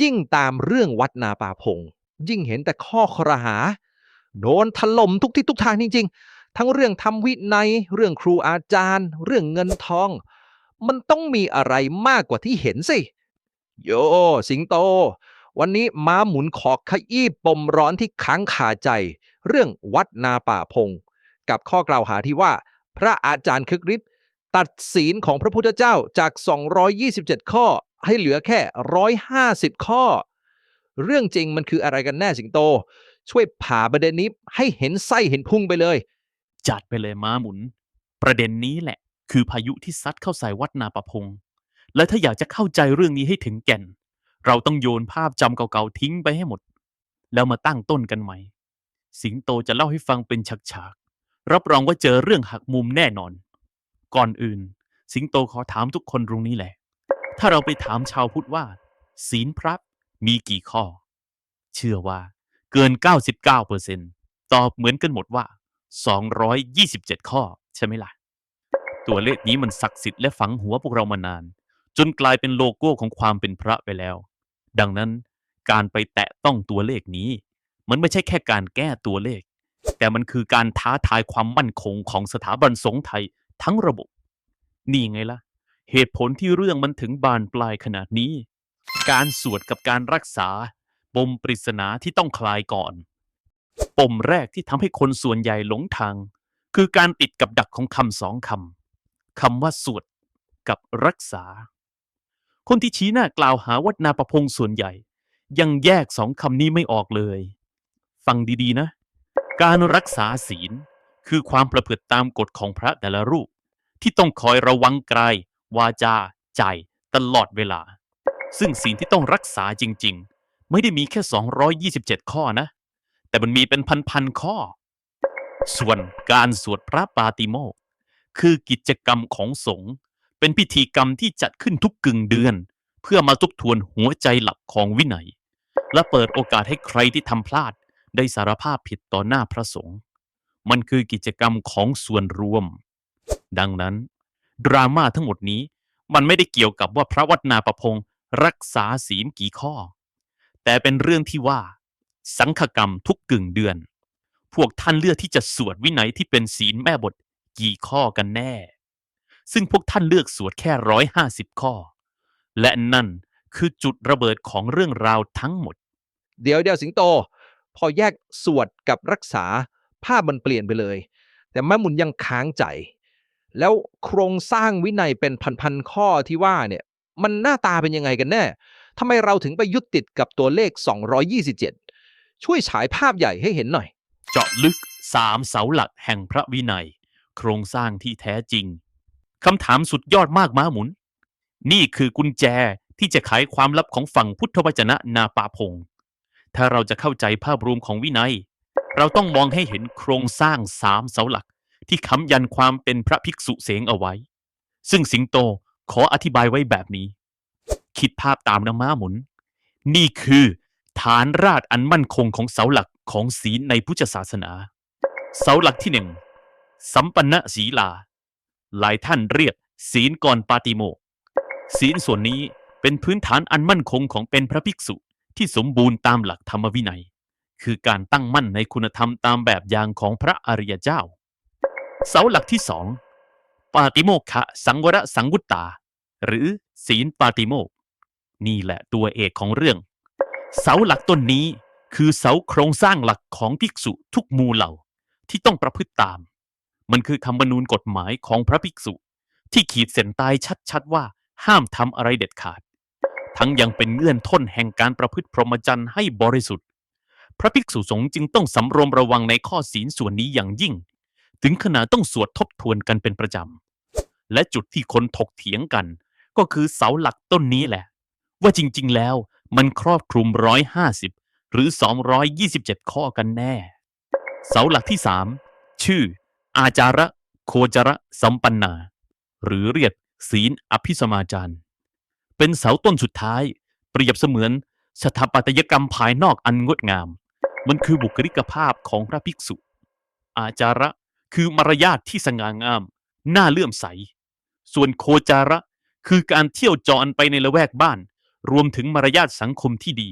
ยิ่งตามเรื่องวัดนาป่าพง ยิ่งเห็นแต่ข้อครหา โดนถล่มทุกทิศทุกทางจริง ๆ ทั้งเรื่องทำวินัย เรื่องครูอาจารย์ เรื่องเงินทอง มันต้องมีอะไรมากกว่าที่เห็นสิ โย สิงโต วันนี้ม้าหมุนขอขยี้ปมร้อนที่ค้างคาใจ เรื่องวัดนาป่าพง กับข้อกล่าวหาที่ว่า พระอาจารย์คึกฤทธิ์ตัดศีลของพระพุทธเจ้าจาก 227 ข้อ ให้เหลือแค่ 150 ข้อ เรื่องจริงมันคืออะไรกันแน่สิงโต ช่วยผ่าประเด็นนี้ให้เห็นไส้เห็นพุงไปเลย จัดไปเลยม้าหมุน ประเด็นนี้แหละ คือพายุที่ซัดเข้าใส่วัดนาประพง และถ้าอยากจะเข้าใจเรื่องนี้ให้ถึงแก่น เราต้องโยนภาพจำเก่าๆทิ้งไปให้หมด แล้วมาตั้งต้นกันใหม่ สิงโตจะเล่าให้ฟังเป็นฉากๆรับรองว่าเจอเรื่องหักมุมแน่นอน ก่อนอื่น สิงโตขอถามทุกคนตรงนี้แหละ ถ้าเราไปถามชาวพุทธว่า ศีลพระมีกี่ข้อ เชื่อว่าเกิน 99%ตอบเหมือนกันหมดว่า 227 ข้อ ใช่ไหมล่ะ ตัวเลขนี้มันศักดิ์สิทธิ์และฝังหัวพวกเรามานาน จนกลายเป็นโลโก้ของความเป็นพระไปแล้ว ดังนั้นการไปแตะต้องตัวเลขนี้ มันไม่ใช่แค่การแก้ตัวเลข แต่มันคือการท้าทายความมั่นคงของสถาบันสงฆ์ไทยทั้งระบบ นี่ไงล่ะ เหตุผลที่เรื่องมันถึงบานปลายขนาดนี้ การสวดกับการรักษา ปมปริศนาที่ต้องคลายก่อน ปมแรกที่ทำให้คนส่วนใหญ่หลงทาง คือการติดกับดักของคำสองคำคำว่าสวดกับรักษา คนที่ชี้หน้ากล่าวหาวัดนาประพงส่วนใหญ่ ยังแยกสองคำนี้ไม่ออกเลย ฟังดีๆนะ การรักษาศีล คือความประพฤติตามกฎของพระแต่ละรูป ที่ต้องคอยระวังกาย วาจา ใจ ตลอดเวลา ซึ่งศีลที่ต้องรักษาจริง ๆ ไม่ได้มีแค่ 227 ข้อนะ แต่มันมีเป็นพันๆข้อ ส่วนการสวดพระปาติโมกคือกิจกรรมของสงฆ์เป็นพิธีกรรมที่จัดขึ้นทุกกึ่งเดือน เพื่อมาทบทวนหัวใจหลักของวินัย และเปิดโอกาสให้ใครที่ทำพลาด ได้สารภาพผิดต่อหน้าพระสงฆ์มันคือกิจกรรมของส่วนรวม ดังนั้น ดราม่าทั้งหมดนี้ มันไม่ได้เกี่ยวกับว่าพระวัดนาประพงศ์รักษาศีลกี่ข้อ แต่เป็นเรื่องที่ว่า สังฆกรรมทุกกึ่งเดือน พวกท่านเลือกที่จะสวดวินัยที่เป็นศีลแม่บทกี่ข้อกันแน่ ซึ่งพวกท่านเลือกสวดแค่ร้อยห้าสิบข้อ และนั่นคือจุดระเบิดของเรื่องราวทั้งหมด เดี๋ยวเดี๋ยวสิงโต พอแยกสวดกับรักษาภาพมันเปลี่ยนไปเลย แต่แม่มุนยังค้างใจ แล้วโครงสร้างวินัยเป็นพันๆข้อที่ว่าเนี่ยมันหน้าตาเป็นยังไงกันแน่ทำไมเราถึงไปยึดติดกับตัวเลข 227 ช่วยฉายภาพใหญ่ให้เห็นหน่อย เจาะลึกสามเสาหลักแห่งพระวินัย โครงสร้างที่แท้จริงคำถามสุดยอดมากม้าหมุน นี่คือกุญแจที่จะไขความลับของฝั่งพุทธวจนะนาปาพง ถ้าเราจะเข้าใจภาพรวมของวินัย เราต้องมองให้เห็นโครงสร้างสามเสาหลัก ที่ค้ำยันความเป็นพระภิกษุเสงเอาไว้ ซึ่งสิงโตขออธิบายไว้แบบนี้ คิดภาพตามนะม้าหมุน นี่คือฐานรากอันมั่นคงของเสาหลักของศีลในพุทธศาสนา เสาหลักที่หนึ่งสัมปันนศีลา หลายท่านเรียกศีลก่อนปาติโมกศีลส่วนนี้เป็นพื้นฐานอันมั่นคงของเป็นพระภิกษุที่สมบูรณ์ตามหลักธรรมวินัย คือการตั้งมั่นในคุณธรรมตามแบบอย่างของพระอริยเจ้า เสาหลักที่สองปาติโมกขะสังวรสังวุตตา หรือศีลปาติโมก นี่แหละตัวเอกของเรื่อง เสาหลักต้นนี้คือเสาโครงสร้างหลักของภิกษุทุกหมู่เหล่าที่ต้องประพฤติตาม มันคือคำบรรนูญกฎหมายของพระภิกษุ ที่ขีดเส้นตายชัดๆว่าห้ามทำอะไรเด็ดขาด ทั้งยังเป็นเงื่อนต้นแห่งการประพฤติพรหมจรรย์ให้บริสุทธิ์ พระภิกษุสงฆ์จึงต้องสำรวมระวังในข้อศีลส่วนนี้อย่างยิ่ง ถึงขนาดต้องสวดทบทวนกันเป็นประจำ และจุดที่คนถกเถียงกัน ก็คือเสาหลักต้นนี้แหละ ว่าจริงๆแล้วมันครอบคลุม 150 หรือ 227 ข้อกันแน่ เสาหลักที่ 3 ชื่อ อาจาระโคจระสัมปันนา หรือเรียกศีลอภิสมาจารย์ เป็นเสาต้นสุดท้าย เปรียบเสมือนสถาปัตยกรรมภายนอกอันงดงาม มันคือบุคลิกภาพของพระภิกษุ อาจาระ คือมารยาทที่สง่างาม น่าเลื่อมใส ส่วนโคจาระ คือการเที่ยวจรไปในละแวกบ้าน รวมถึงมารยาทสังคมที่ดี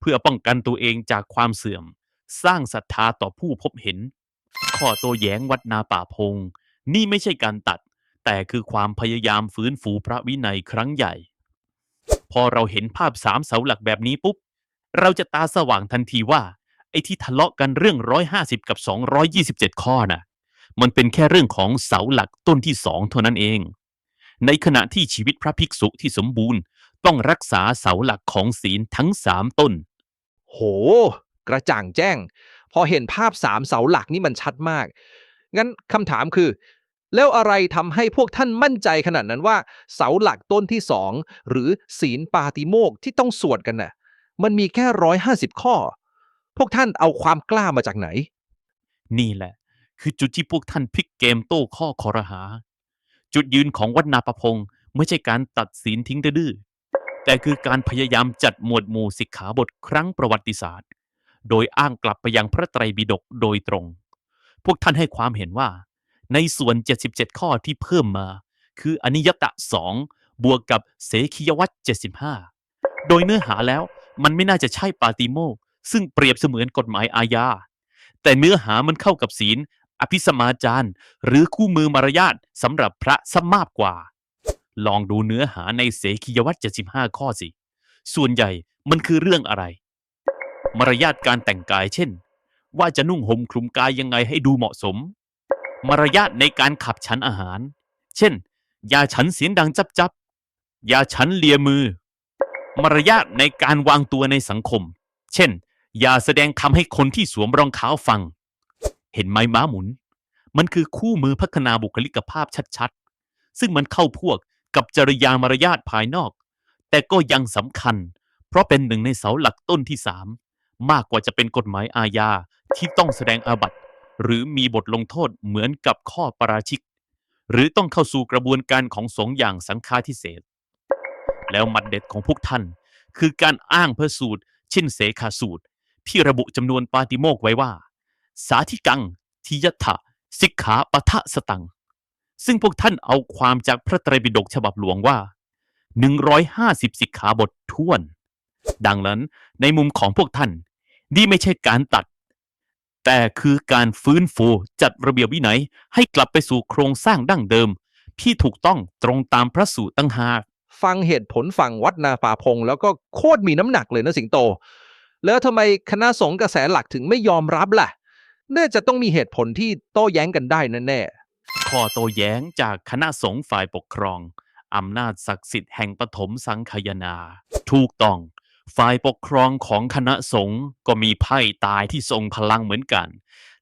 เพื่อป้องกันตัวเองจากความเสื่อม สร้างศรัทธาต่อผู้พบเห็น ข้อโตัวแย้งวัดนาป่าพง นี่ไม่ใช่การตัด แต่คือความพยายามฟื้นฟูพระวินัยครั้งใหญ่ พอเราเห็นภาพสามเสาหลักแบบนี้ปุ๊บ เราจะตาสว่างทันทีว่า ไอ้ที่ทะเลาะกันเรื่อง 150 กับ 227 ข้อน่ะ มันเป็นแค่เรื่องของเสาหลักต้นที่สองเท่านั้นเอง ในขณะที่ชีวิตพระภิกษุที่สมบูรณ์ ต้องรักษาเสาหลักของศีลทั้งสามต้น โห กระจ่างแจ้ง พอเห็นภาพสามเสาหลักนี่มันชัดมาก งั้นคำถามคือ แล้วอะไรทำให้พวกท่านมั่นใจขนาดนั้นว่า เสาหลักต้นที่สองหรือศีลปาติโมกข์ที่ต้องสวดกันน่ะ มันมีแค่ร้อยห้าสิบข้อ พวกท่านเอาความกล้ามาจากไหนนี่แหละ คือจุดที่พวกท่านพลิกเกมโต้ข้อคอรหา จุดยืนของวัดนาประพงศ์ไม่ใช่การตัดศีลทิ้งดื้อแต่คือการพยายามจัดหมวดหมู่สิกขาบทครั้งประวัติศาสตร์ โดยอ้างกลับไปยังพระไตรปิฎกโดยตรง พวกท่านให้ความเห็นว่า ในส่วน 77 ข้อที่เพิ่มมา คืออนิยตะ2บวกกับเสขียวัตร75 โดยเนื้อหาแล้วมันไม่น่าจะใช่ปาติโมกซึ่งเปรียบเสมือนกฎหมายอาญาแต่เนื้อหามันเข้ากับศีล อภิสมาจารย์ หรือคู่มือมารยาทสำหรับพระสมากกว่า ลองดูเนื้อหาในเสขียวัตร75 ข้อสิ ส่วนใหญ่มันคือเรื่องอะไร มารยาทการแต่งกายเช่น ว่าจะนุ่งห่มคลุมกายยังไงให้ดูเหมาะสม มารยาทในการขับฉันอาหาร เช่น อย่าฉันเสียงดังจับจับอย่าฉันเลียมือ มารยาทในการวางตัวในสังคม เช่น อย่าแสดงคำให้คนที่สวมรองเท้าฟัง เห็นไหมม้าหมุน มันคือคู่มือพัฒนาบุคลิกภาพชัดๆ ซึ่งมันเข้าพวกกับจริยามารยาทภายนอก แต่ก็ยังสำคัญ เพราะเป็นหนึ่งในเสาหลักต้นที่สามมากกว่าจะเป็นกฎหมายอาญาที่ต้องแสดงอาบัติ หรือมีบทลงโทษเหมือนกับข้อปราชิก หรือต้องเข้าสู่กระบวนการของสงอย่างสังฆาทิเศษ แล้วมัดเด็ดของพวกท่าน คือการอ้างเพื่อสูตร เช่นเสขาสูตร ที่ระบุจำนวนปาติโมกไว้ว่า สาธิกังทิยถะสิกขาปะทะสตัง ซึ่งพวกท่านเอาความจากพระไตรปิฎกฉบับหลวงว่า 150 สิกขาบทท้วน ดังนั้นในมุมของพวกท่าน นี่ไม่ใช่การตัด แต่คือการฟื้นฟูจัดระเบียบวินัยให้กลับไปสู่โครงสร้างดั้งเดิม ที่ถูกต้องตรงตามพระสูตรตั้งหากฟังเหตุผลฝั่งวัดนาป่าพง แล้วก็โคตรมีน้ำหนักเลยนะสิงโต แล้วทำไมคณะสงฆ์กระแสหลักถึงไม่ยอมรับล่ะ น่าจะต้องมีเหตุผลที่โต้แย้งกันได้แน่ข้อโต้แย้งจากคณะสงฆ์ฝ่ายปกครอง อำนาจศักดิ์สิทธิ์แห่งปฐมสังคยนา ถูกต้อง ฝ่ายปกครองของคณะสงฆ์ก็มีไพ่ตายที่ทรงพลังเหมือนกัน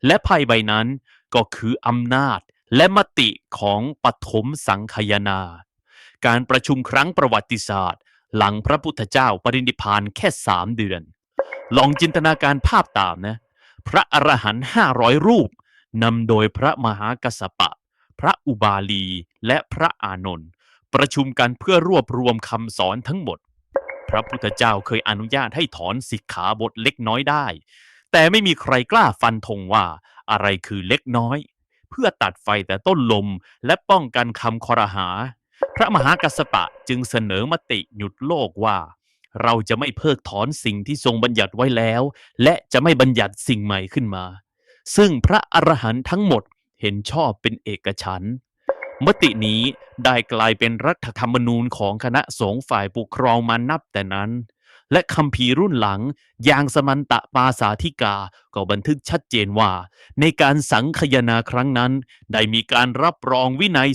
และไพ่ใบนั้นก็คืออำนาจและมติของปฐมสังคยนา การประชุมครั้งประวัติศาสตร์ หลังพระพุทธเจ้าปรินิพพานแค่สามเดือน ลองจินตนาการภาพตามนะ พระอรหันต์ห้าร้อยรูปนำโดยพระมหากัสสปะ พระอุบาลี และพระอานนท์ประชุมกันเพื่อรวบรวมคำสอนทั้งหมด พระพุทธเจ้าเคยอนุญาตให้ถอนสิกขาบทเล็กน้อยได้ แต่ไม่มีใครกล้าฟันธงว่าอะไรคือเล็กน้อย เพื่อตัดไฟแต่ต้นลมและป้องกันคำคอรหา พระมหากัสสปะจึงเสนอมติหยุดโลกว่า เราจะไม่เพิกถอนสิ่งที่ทรงบัญญัติไว้แล้ว และจะไม่บัญญัติสิ่งใหม่ขึ้นมา ซึ่งพระอรหันต์ทั้งหมดเห็นชอบเป็นเอกฉันมตินี้ได้กลายเป็นรัฐธรรมนูญของคณะสงฆ์ฝ่ายปกครองมานับแต่นั้น และคัมภีรุ่นหลังอย่างสมันตะปาสาธิกาก็บันทึกชัดเจนว่า ในการสังคยนาครั้งนั้น ได้มีการรับรองวินัย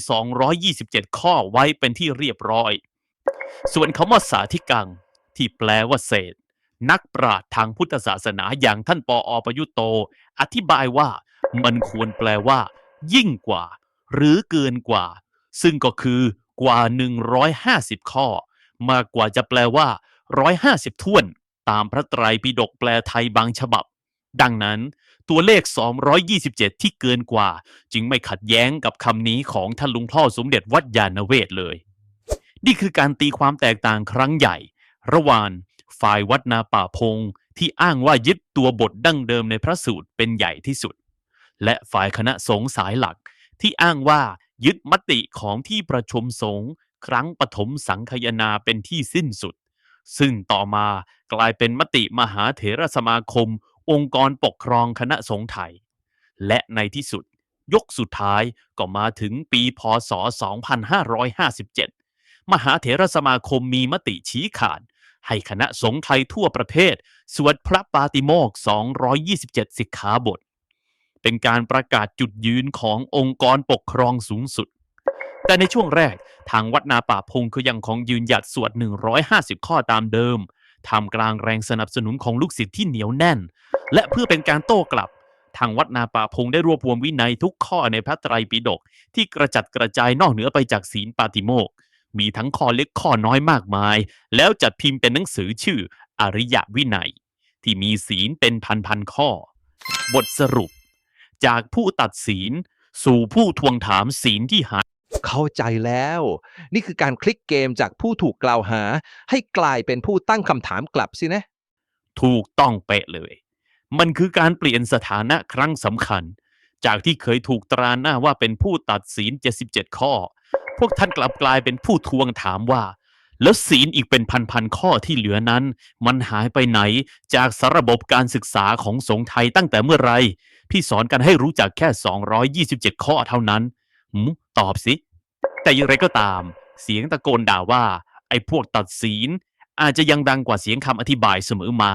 227 ข้อไว้เป็นที่เรียบร้อย ส่วนคำว่าสาธิกัง ที่แปลว่าเศษ นักปราชญ์ทางพุทธศาสนาอย่างท่านปออประยุตโต อธิบายว่ามันควรแปลว่า ยิ่งกว่า หรือเกินกว่า ซึ่งก็คือกว่า 150 ข้อ มากกว่าจะแปลว่า 150ท่วน ตามพระไตรปิฎกแปลไทยบางฉบับ ดังนั้น ตัวเลข 227 ที่เกินกว่า จึงไม่ขัดแย้งกับคำนี้ของท่านลุงพ่อสมเด็จวัดยาณเวศเลย นี่คือการตีความแตกต่างครั้งใหญ่ ระหว่างฝ่ายวัดนาป่าพงที่อ้างว่ายึดตัวบทดั้งเดิมในพระสูตรเป็นใหญ่ที่สุด และฝ่ายคณะสงฆ์สายหลักที่อ้างว่ายึดมติของที่ประชุมสงฆ์ครั้งปฐมสังคยนาเป็นที่สิ้นสุด ซึ่งต่อมากลายเป็นมติมหาเถรสมาคม องค์กรปกครองคณะสงฆ์ไทย และในที่สุด ยกสุดท้ายก็มาถึงปีพศ 2557 มหาเถรสมาคมมีมติชี้ขาด ให้คณะสงฆ์ไทยทั่วประเทศ สวดพระปาติโมกข์227 สิกขาบท เป็นการประกาศจุดยืนขององค์กรปกครองสูงสุด แต่ในช่วงแรกทางวัดนาป่าพงก็ยังคงยืนหยัดสวด 150 ข้อตามเดิมทำกลางแรงสนับสนุนของลูกศิษย์ที่เหนียวแน่น และเพื่อเป็นการโต้กลับ ทางวัดนาป่าพงได้รวบรวมวินัยทุกข้อในพระไตรปิฎกที่กระจัดกระจายนอกเหนือไปจากศีลปาติโมกข์ มีทั้งข้อเล็กข้อน้อยมากมาย แล้วจัดพิมพ์เป็นหนังสือชื่ออริยวินัย ที่มีศีลเป็นพันๆข้อ บทสรุป จากผู้ตัดศีลสู่ผู้ทวงถามศีลที่หายเข้าใจแล้ว นี่คือการคลิกเกมจากผู้ถูกกล่าวหา ให้กลายเป็นผู้ตั้งคำถามกลับสินะ ถูกต้องเป๊ะเลย มันคือการเปลี่ยนสถานะครั้งสำคัญ จากที่เคยถูกตราหน้าว่าเป็นผู้ตัดศีล77 ข้อ พวกท่านกลับกลายเป็นผู้ทวงถามว่า แล้วศีลอีกเป็นพันๆข้อที่เหลือนั้น มันหายไปไหนจากสระบบการศึกษาของสงฆ์ไทยตั้งแต่เมื่อไรพี่สอนกันให้รู้จักแค่ 227 ข้อเท่านั้นหืมตอบสิ แต่อย่างไรก็ตาม เสียงตะโกนด่าว่า ไอ้พวกตัดศีล อาจจะยังดังกว่าเสียงคำอธิบายเสมอมา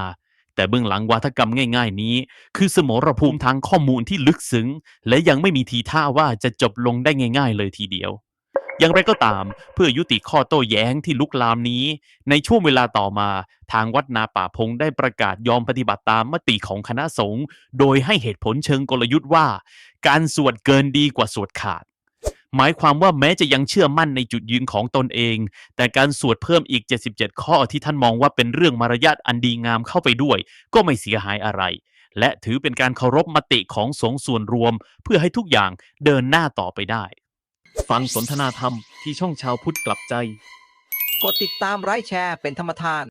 แต่เบื้องหลังวาทกรรมง่าย ๆ นี้ คือสมรภูมิทางข้อมูลที่ลึกซึ้ง และยังไม่มีทีท่าว่าจะจบลงได้ง่าย ๆ เลยทีเดียว อย่างไรก็ตาม เพื่อยุติข้อโต้แย้งที่ลุกลามนี้ ในช่วงเวลาต่อมา ทางวัดนาป่าพงได้ประกาศยอมปฏิบัติตามมติของคณะสงฆ์โดยให้เหตุผลเชิงกลยุทธ์ว่า การสวดเกินดีกว่าสวดขาด หมายความว่าแม้จะยังเชื่อมั่นในจุดยืนของตนเอง แต่การสวดเพิ่มอีก 77 ข้อที่ท่านมองว่าเป็นเรื่องมารยาทอันดีงามเข้าไปด้วย ก็ไม่เสียหายอะไรและถือเป็นการเคารพมติของสงฆ์ส่วนรวม เพื่อให้ทุกอย่างเดินหน้าต่อไปได้ ฟังสนทนาธรรมที่ช่องชาวพุทธกลับใจ กดติดตามไลค์แชร์เป็นธรรมทาน